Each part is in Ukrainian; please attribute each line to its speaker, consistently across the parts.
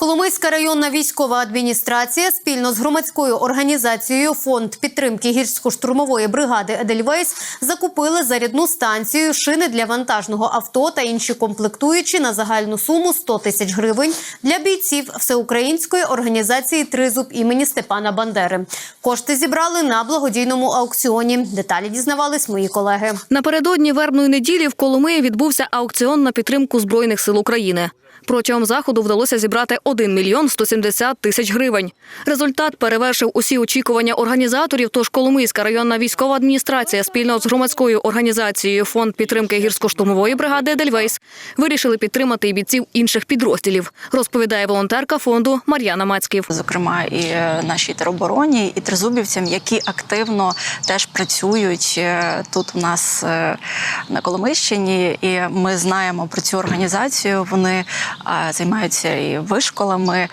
Speaker 1: Коломийська районна військова адміністрація спільно з громадською організацією Фонд підтримки гірсько-штурмової бригади Едельвейс закупили зарядну станцію, шини для вантажного авто та інші комплектуючі на загальну суму 100 тисяч гривень для бійців всеукраїнської організації Тризуб імені Степана Бандери. Кошти зібрали на благодійному аукціоні. Деталі дізнавались мої колеги.
Speaker 2: Напередодні вербної неділі в Коломиї відбувся аукціон на підтримку збройних сил України. Протягом заходу вдалося зібрати 1 мільйон 170 тисяч гривень. Результат перевершив усі очікування організаторів. Тож Коломийська районна військова адміністрація спільно з громадською організацією Фонд підтримки гірсько-штурмової бригади Дельвейс вирішили підтримати і бійців інших підрозділів. Розповідає волонтерка фонду Мар'яна Мацьків.
Speaker 3: зокрема і е, нашій теробороні, і тризубівцям, які активно теж працюють е, тут у нас е, на Коломищині. І ми знаємо про цю організацію. Вони займаються і вишколами, е,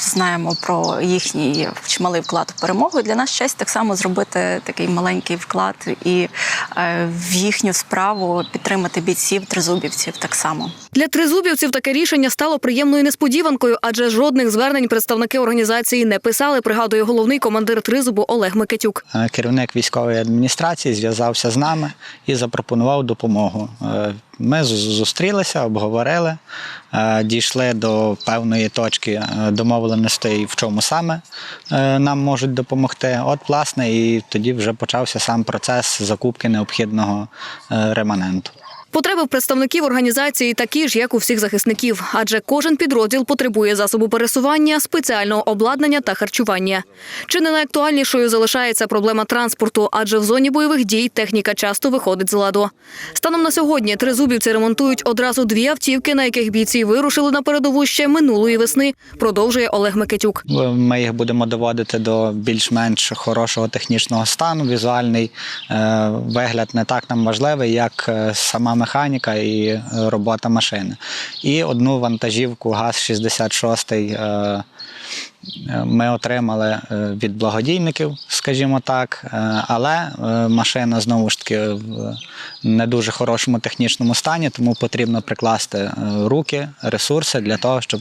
Speaker 3: знаємо про їхній чималий вклад у перемогу. І Для нас честь так само зробити такий маленький вклад і е, в їхню справу підтримати бійців, тризубівців так само.
Speaker 2: Для тризубівців таке рішення стало приємною несподіванкою, адже жодних звернень представники організації не писали. Пригадує головний командир тризубу Олег Микитюк.
Speaker 4: Е, Керівник військової адміністрації зв'язався з нами і запропонував допомогу. Ми зустрілися, обговорили, е, дійшли до певної точки е, домовленостей, в чому саме е, нам можуть допомогти. От, власне, і тоді вже почався сам процес закупки необхідного реманенту.
Speaker 2: Потреби представників організації такі ж, як у всіх захисників, адже кожен підрозділ потребує засобу пересування, спеціального обладнання та харчування. Чи не найактуальнішою залишається проблема транспорту, адже в зоні бойових дій техніка часто виходить з ладу. Станом на сьогодні тризубівці ремонтують одразу дві автівки, на яких бійці вирушили на передову ще минулої весни. Продовжує Олег Микитюк.
Speaker 4: Ми їх будемо доводити до більш-менш хорошого технічного стану. Візуальний е, вигляд не так нам важливий, як е, сама механіка і е, робота машини. І одну вантажівку ГАЗ-66 е, е, ми отримали від благодійників, скажімо так, але машина знову ж таки в не дуже хорошому технічному стані, тому потрібно прикласти руки, ресурси для того, щоб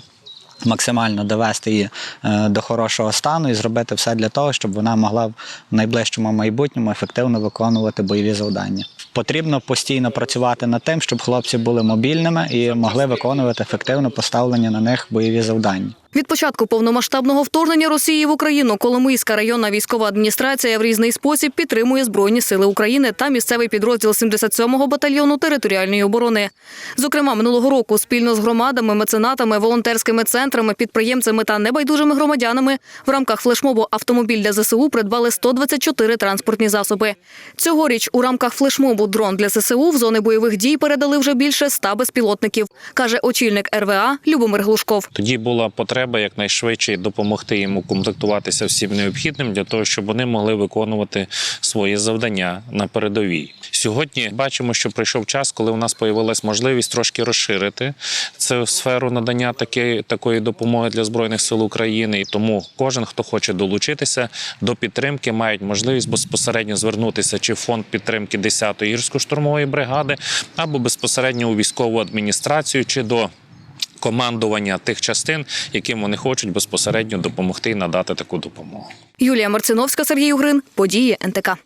Speaker 4: максимально довести її е, до хорошого стану і зробити все для того, щоб вона могла в найближчому майбутньому ефективно виконувати бойові завдання. Потрібно постійно працювати над тим, щоб хлопці були мобільними і могли виконувати ефективно поставлені на них бойові завдання.
Speaker 2: Від початку повномасштабного вторгнення Росії в Україну Коломийська районна військова адміністрація в різний спосіб підтримує Збройні сили України та місцевий підрозділ 77-го батальйону територіальної оборони. Зокрема, минулого року спільно з громадами, меценатами, волонтерськими центрами, підприємцями та небайдужими громадянами в рамках флешмобу Автомобіль для ЗСУ придбали 124 транспортні засоби. Цьогоріч у рамках флешмобу Дрон для ЗСУ в зони бойових дій передали вже більше 100 безпілотників, каже очільник РВА Любомир Глушков.
Speaker 5: Тоді була потреба якнайшвидше допомогти їм укомплектуватися всім необхідним для того, щоб вони могли виконувати свої завдання на передовій. Сьогодні бачимо, що прийшов час, коли у нас появилась можливість трошки розширити цю сферу надання такої, такої допомоги для збройних сил України. І тому кожен, хто хоче долучитися до підтримки, мають можливість безпосередньо звернутися чи в фонд підтримки 10-ї гірсько-штурмової бригади, або безпосередньо у військову адміністрацію чи до командування тих частин, яким вони хочуть безпосередньо допомогти і надати таку допомогу.
Speaker 2: Юлія Марциновська, Сергій Угрин. Події НТК.